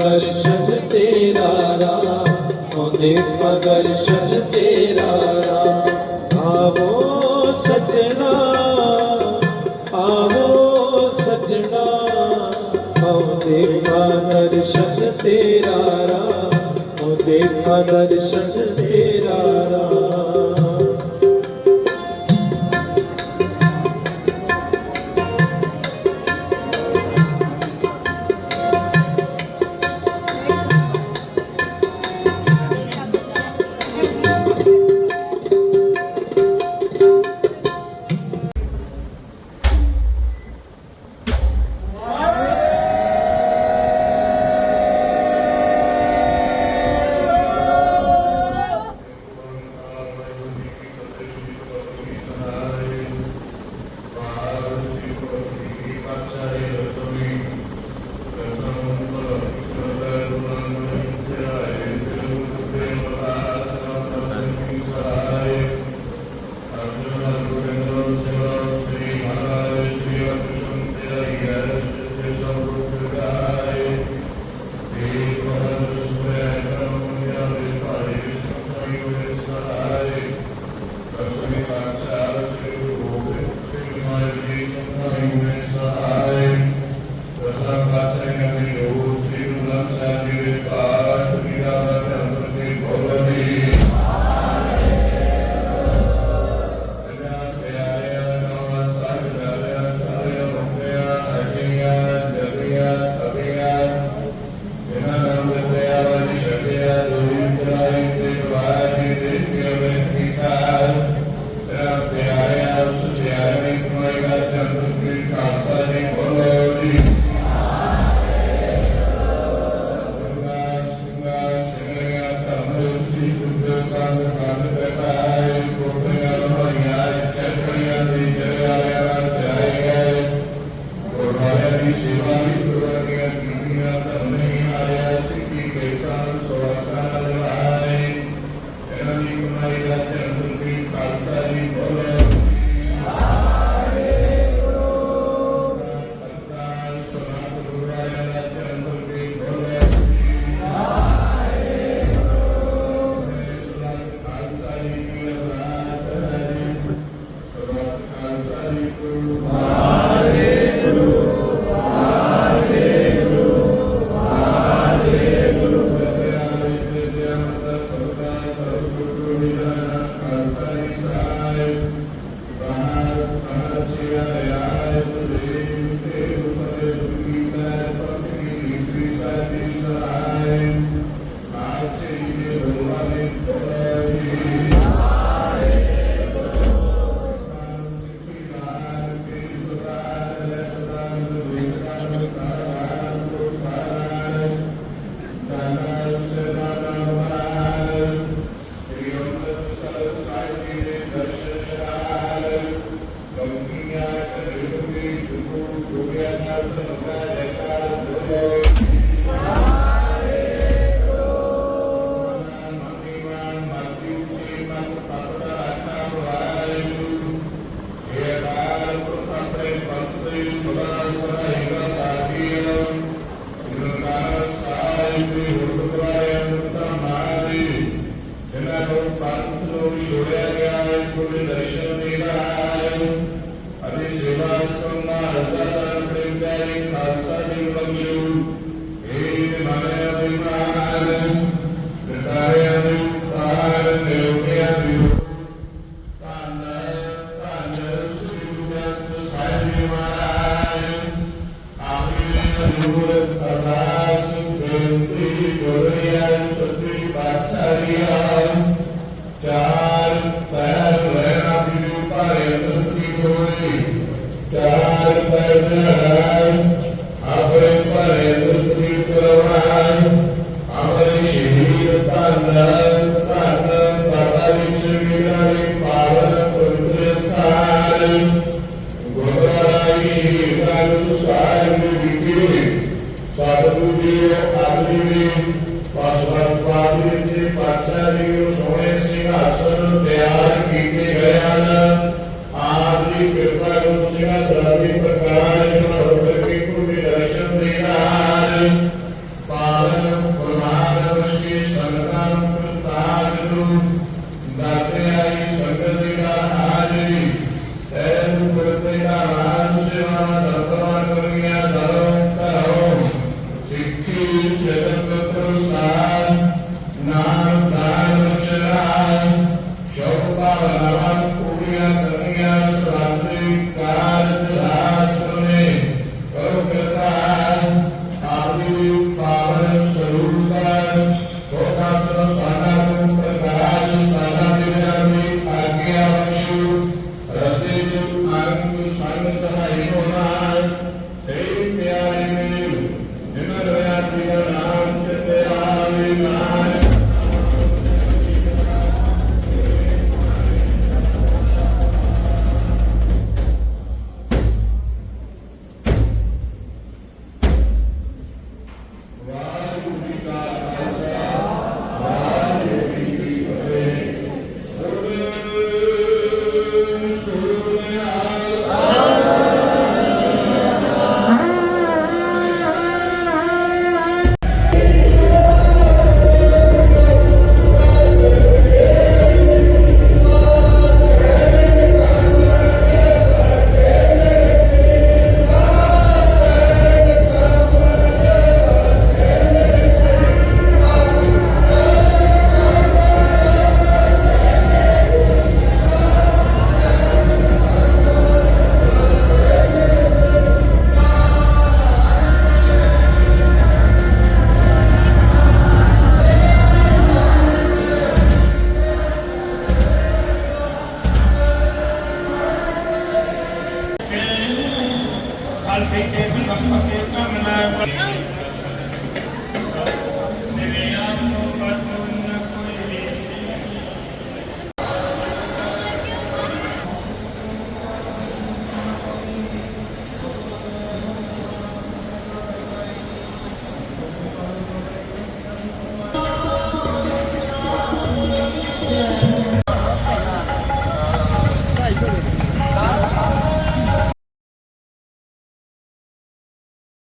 ਦਰਸ਼ਨ ਤੇਰਾ ਰਾ ਹੋ ਦੇਖਾ ਦਰਸ਼ਨ ਤੇਰਾ ਰਾ ਆਵੋ ਸਜਣਾ ਆਵੋ ਸਜਣਾ ਹੋ ਦੇਖਾ ਦਰਸ਼ਨ ਤੇਰਾ ਰਾ ਹੋ ਦਰਸ਼ਨ ਤੇਰਾ ਸੋਹਣੇ ਸਿੰਘਾਸਨ ਤਿਆਰ ਕੀਤੇ ਗਏ ਹਨ ਆਪ ਦੀ ਕਿਰਪਾ Yeah.